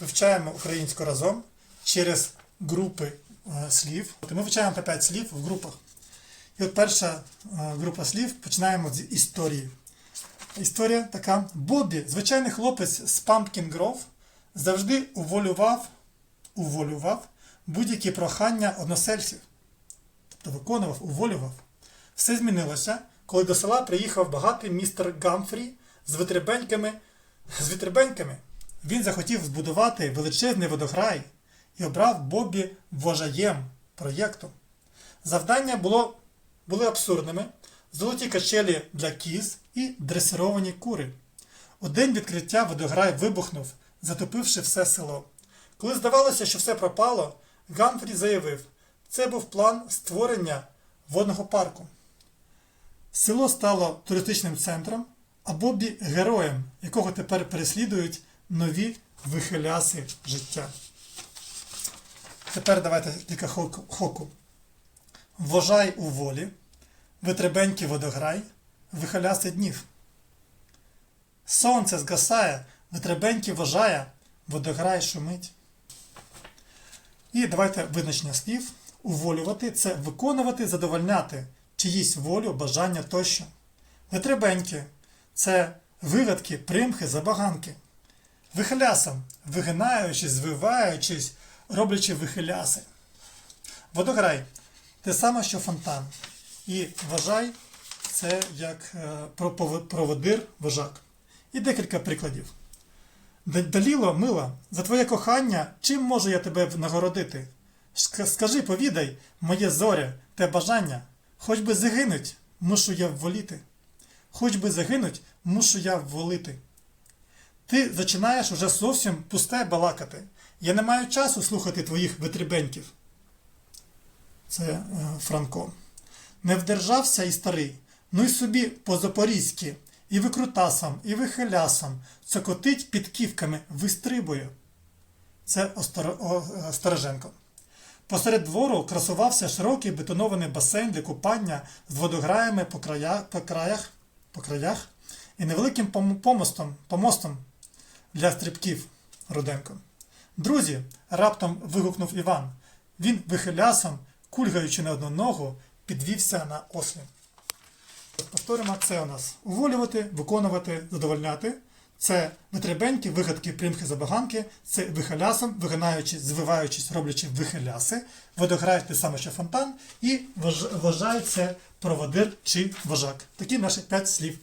вивчаємо українську разом через групи е, слів. Ми вивчаємо по 5 слів в групах. І от перша е, група слів починаємо з історії. Історія така. Бобі, звичайний хлопець з Pumpkin Grove, завжди уволював, уволював будь-які прохання односельців. Тобто виконував, уволював. Все змінилося, коли до села приїхав багатий містер Гамфрі з витребеньками. З вітребеньками. Він захотів збудувати величезний водограй і обрав Бобі вожаєм проєкту. Завдання було, були абсурдними: золоті качелі для кіз і дресировані кури. У день відкриття водограй вибухнув, затопивши все село. Коли здавалося, що все пропало, Гамфрі заявив, це був план створення водного парку. Село стало туристичним центром, а Бобі героєм, якого тепер переслідують нові вихиляси життя. Тепер давайте кілька хоку. Вважай у волі, витребенький водограй, вихиляси днів. Сонце згасає, витребенький вважає, водограй шумить. І давайте визначення слів. Уволювати це виконувати, задовольняти чиїсь волю, бажання тощо. Витребеньки це вигадки, примхи, забаганки. Вихилясом, вигинаючись, звиваючись, роблячи вихиляси. Водограй те саме, що фонтан. І вважай це як е, проводир вожак. І декілька прикладів. Даліло, мила, за твоє кохання, чим можу я тебе нагородити? Скажи, повідай, моє зоря, те бажання, хоч би загинуть, мушу я вволіти. Хоч би загинуть, мушу я вволити. Ти починаєш уже зовсім пусте балакати. Я не маю часу слухати твоїх витребеньків. Це е, Франко. Не вдержався і старий, ну й собі по-запорізьки, і викрутасам, і вихилясам, цокотить під ківками, вистрибує. Це Остор... О, е, Посеред двору красувався широкий бетонований басейн для купання з водограями по, края... по, краях... по краях і невеликим помостом, помостом для стрибків Руденко. Друзі, раптом вигукнув Іван. Він вихилясом, кульгаючи на одну ногу, підвівся на ослін. Повторимо, це у нас уволювати, виконувати, задовольняти. Це витребеньки, вигадки, примхи, забаганки, це вихилясом, вигинаючись, звиваючись, роблячи вихиляси, водограй те саме, що фонтан, і вваж- вважає це проводир чи вожак. Такі наші п'ять слів.